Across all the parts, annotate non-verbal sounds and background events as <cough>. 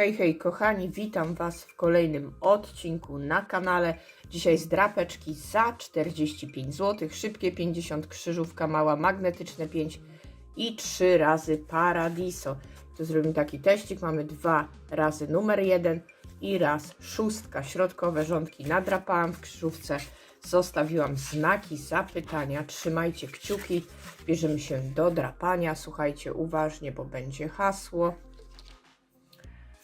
Hej, hej, kochani, witam Was w kolejnym odcinku na kanale. Dzisiaj z drapeczki za 45 zł, szybkie 50, krzyżówka mała, magnetyczne 5 i 3 razy Paradiso. To zrobimy taki teścik, mamy dwa razy numer 1 i raz szóstka. Środkowe rządki nadrapałam w krzyżówce, zostawiłam znaki zapytania. Trzymajcie kciuki, bierzemy się do drapania. Słuchajcie uważnie, bo będzie hasło.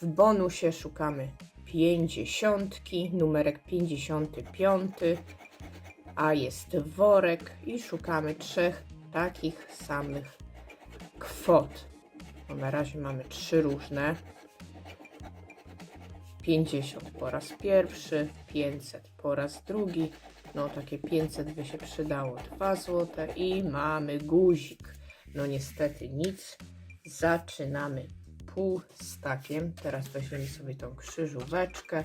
W bonusie szukamy 50, numerek 55, a jest worek i szukamy trzech takich samych kwot. Bo na razie mamy trzy różne. 50 po raz pierwszy, 500 po raz drugi. No takie 500 by się przydało, 2 złote i mamy guzik. No niestety nic. Zaczynamy pół stakiem. Teraz weźmiemy sobie tą krzyżóweczkę.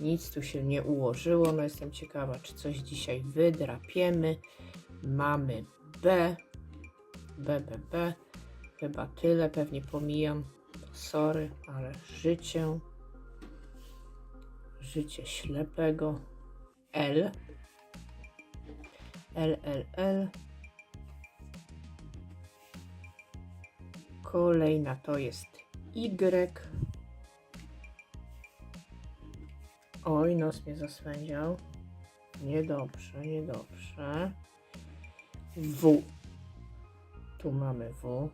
Nic tu się nie ułożyło. No jestem ciekawa, czy coś dzisiaj wydrapiemy. Mamy B. B, B, B. Chyba tyle. Pewnie pomijam. Sorry, ale życie. Życie ślepego. L. L, L, L. Kolejna to jest Y. Oj, nos mnie zaswędział. Niedobrze, niedobrze. W. Tu mamy W.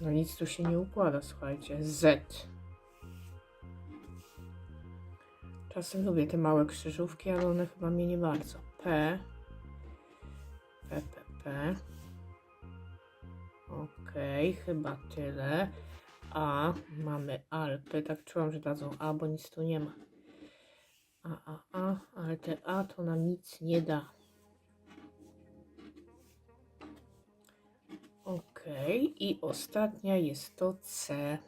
No nic tu się nie układa, słuchajcie. Z. Czasem lubię te małe krzyżówki, ale one chyba mnie nie bardzo. P. P, P, P. Okej, chyba tyle. A, mamy Alpy. Tak czułam, że dadzą A, bo nic tu nie ma. A, A, A, ale te A to nam nic nie da. Okej, i ostatnia jest to C.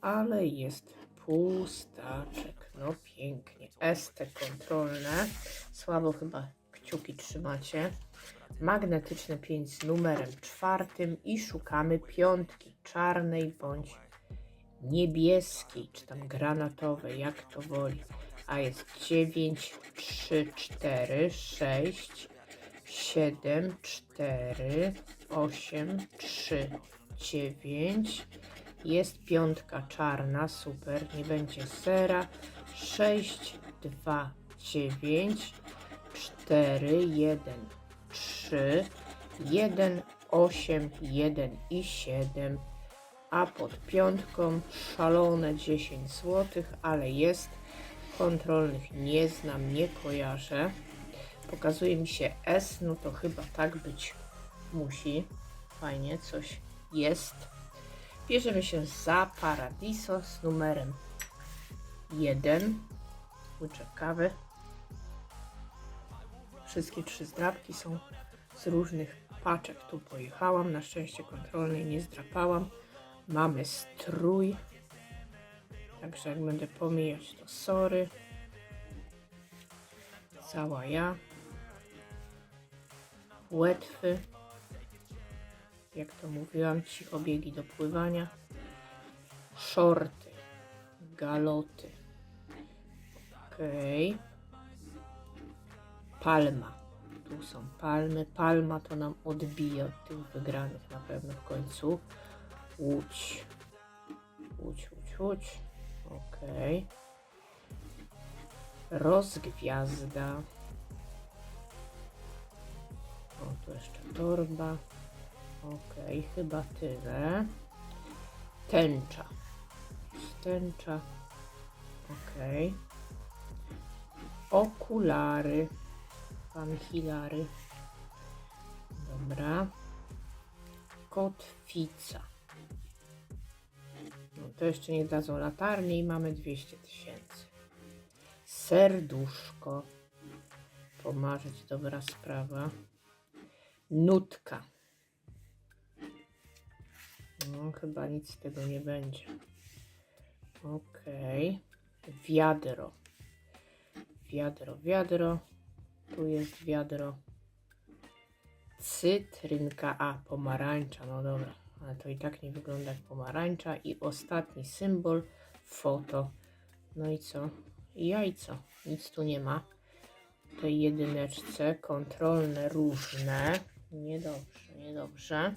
Ale jest pustaczek. No pięknie. ST kontrolne. Słabo chyba kciuki trzymacie magnetyczne 5 z numerem czwartym i szukamy piątki czarnej bądź niebieskiej, czy tam granatowej, jak to woli. A jest 9, 3, 4, 6, 7, 4, 8, 3, 9. Jest piątka czarna, super, nie będzie zera. 6, 2, 9, 4, 1, 3, 1, 8, 1 i 7, a pod piątką szalone 10 zł, ale jest kontrolnych nie znam, nie kojarzę. Pokazuje mi się S, no to chyba tak być musi. Fajnie, coś jest. Bierzemy się za Paradiso z numerem 1. Łyczek. Wszystkie trzy zdrapki są z różnych paczek. Tu pojechałam, na szczęście kontrolnej nie zdrapałam. Mamy strój, także jak będę pomijać to sorry. Cała ja. Łetwy. Jak to mówiłam, cichobiegi do pływania. Shorty. Galoty. Okej. Okay. Palma. Tu są palmy. Palma to nam odbija od tych wygranych na pewno w końcu. Łódź. Łódź, łódź, łódź. Okay. Rozgwiazda. O, tu jeszcze torba. Okay, chyba tyle. Tęcza. Tęcza. Okay. Okulary. Pan Hilary. Dobra. Kotwica. No to jeszcze nie dadzą latarni i mamy 200 tysięcy. Serduszko. Pomarzyć, dobra sprawa. Nutka. No, chyba nic z tego nie będzie. Okej. Okay. Wiadro. Wiadro, wiadro. Tu jest wiadro. Cytrynka, a pomarańcza, no dobra, ale to i tak nie wygląda jak pomarańcza. I ostatni symbol, foto. No i co? Jajco. Nic tu nie ma. W tej jedyneczce kontrolne różne. Niedobrze, niedobrze.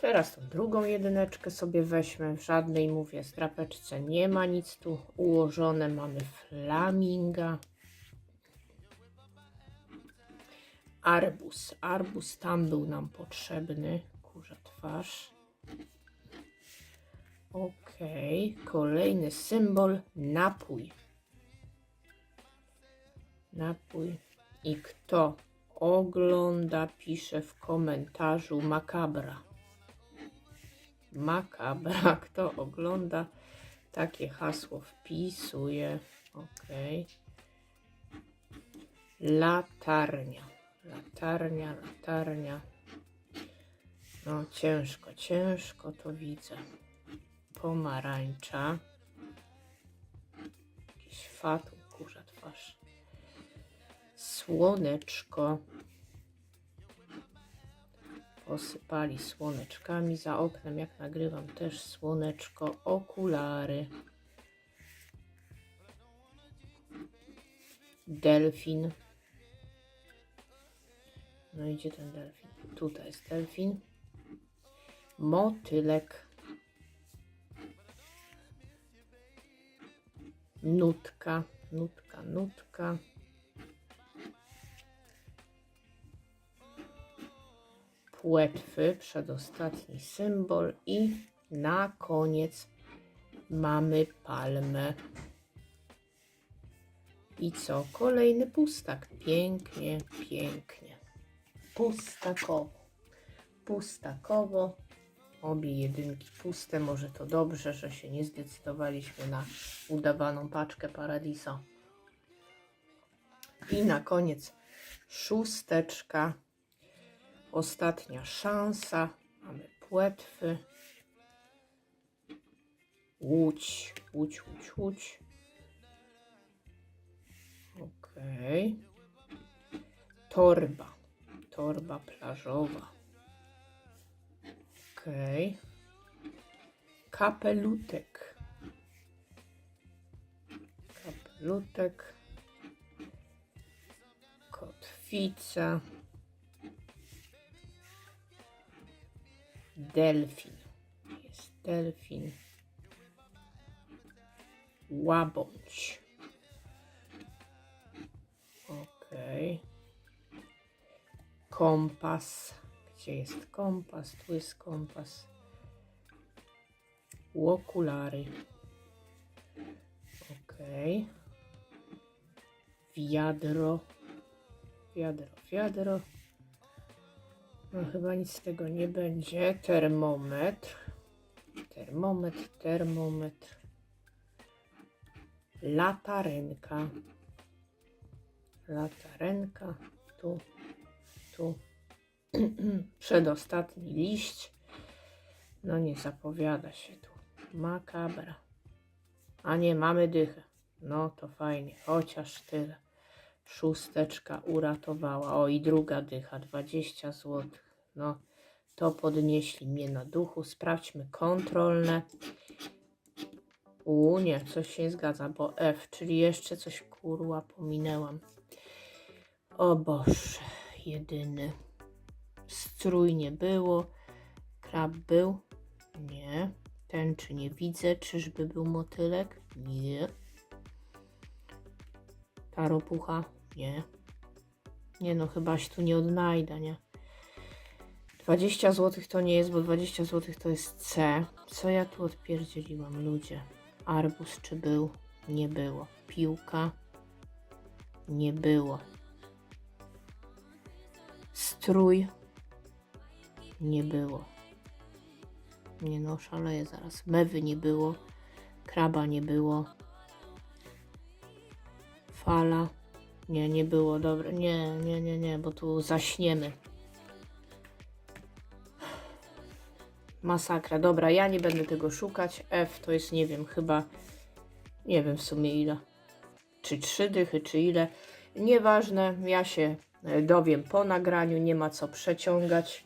Teraz tą drugą jedyneczkę sobie weźmy. W żadnej, mówię, strapeczce nie ma nic tu ułożone. Mamy flaminga. Arbus. Arbus tam był nam potrzebny. Kurza twarz. Okej. Kolejny symbol. Napój. Napój. I kto ogląda, pisze w komentarzu makabra. Makabra. <laughs> Kto ogląda, takie hasło wpisuje. Okej. Latarnia. Latarnia, latarnia. No ciężko, ciężko to widzę. Pomarańcza. Jakiś fatum, kurza twarz. Słoneczko. Posypali słoneczkami za oknem, jak nagrywam też słoneczko. Okulary. Delfin. No i gdzie ten delfin? Tutaj jest delfin. Motylek. Nutka, nutka, nutka. Płetwy, przedostatni symbol i na koniec mamy palmę. I co? Kolejny pustak. Pięknie, pięknie. Pustakowo. Pustakowo. Obie jedynki puste. Może to dobrze, że się nie zdecydowaliśmy na udawaną paczkę Paradiso. I na koniec szósteczka. Ostatnia szansa. Mamy płetwy. Łódź, łódź, łódź, łódź. Okej. Torba. Torba plażowa. Okej. Kapelutek. Kapelutek. Kotwica. Delfin. Jest delfin. Łabądź. Okej. Kompas. Gdzie jest kompas? Tu jest kompas. Okulary. Okej. Wiadro. Wiadro, wiadro. No chyba nic z tego nie będzie. Termometr. Termometr, termometr. Latarenka. Latarenka. Tu, tu. <clears throat> Przedostatni liść. No nie zapowiada się tu. Makabra. A nie, mamy dychę. No to fajnie, chociaż tyle. Szósteczka uratowała. O i druga dycha, 20 zł. No to podnieśli mnie na duchu. Sprawdźmy kontrolne. U nie, coś się nie zgadza, bo F, czyli jeszcze coś kurła pominęłam. O Boże, jedyny. Strój nie było. Krab był? Nie. Tęczy nie widzę. Czyżby był motylek? Nie. Taropucha? Nie. Nie no, chyba się tu nie odnajda, nie? 20 zł to nie jest, bo 20 zł to jest C. Co ja tu odpierdzieliłam, ludzie? Arbus czy był? Nie było. Piłka? Nie było. Strój? Nie było. Nie no, szaleję zaraz. Mewy nie było. Kraba nie było. Fala. Nie, nie było. Dobra. Nie, nie, nie, nie, bo tu zaśniemy. Masakra. Dobra, ja nie będę tego szukać. F to jest, nie wiem, chyba... Nie wiem w sumie ile. Czy trzy dychy, czy ile. Nieważne. Ja się dowiem po nagraniu. Nie ma co przeciągać.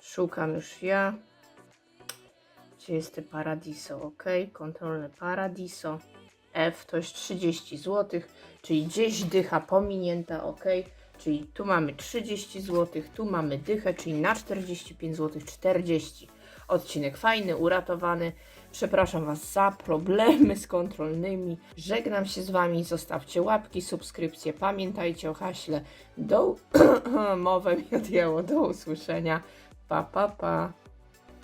Szukam już ja. Gdzie jest te Paradiso? Ok, kontrolne Paradiso. F to jest 30 zł, czyli gdzieś dycha pominięta, ok. Czyli tu mamy 30 zł, tu mamy dychę, czyli na 45 zł 40. Odcinek fajny, uratowany. Przepraszam Was za problemy z kontrolnymi. Żegnam się z Wami. Zostawcie łapki, subskrypcje. Pamiętajcie o haśle. Do... <clears throat> Mowę mi odjęło. Do usłyszenia. Pa, pa, pa.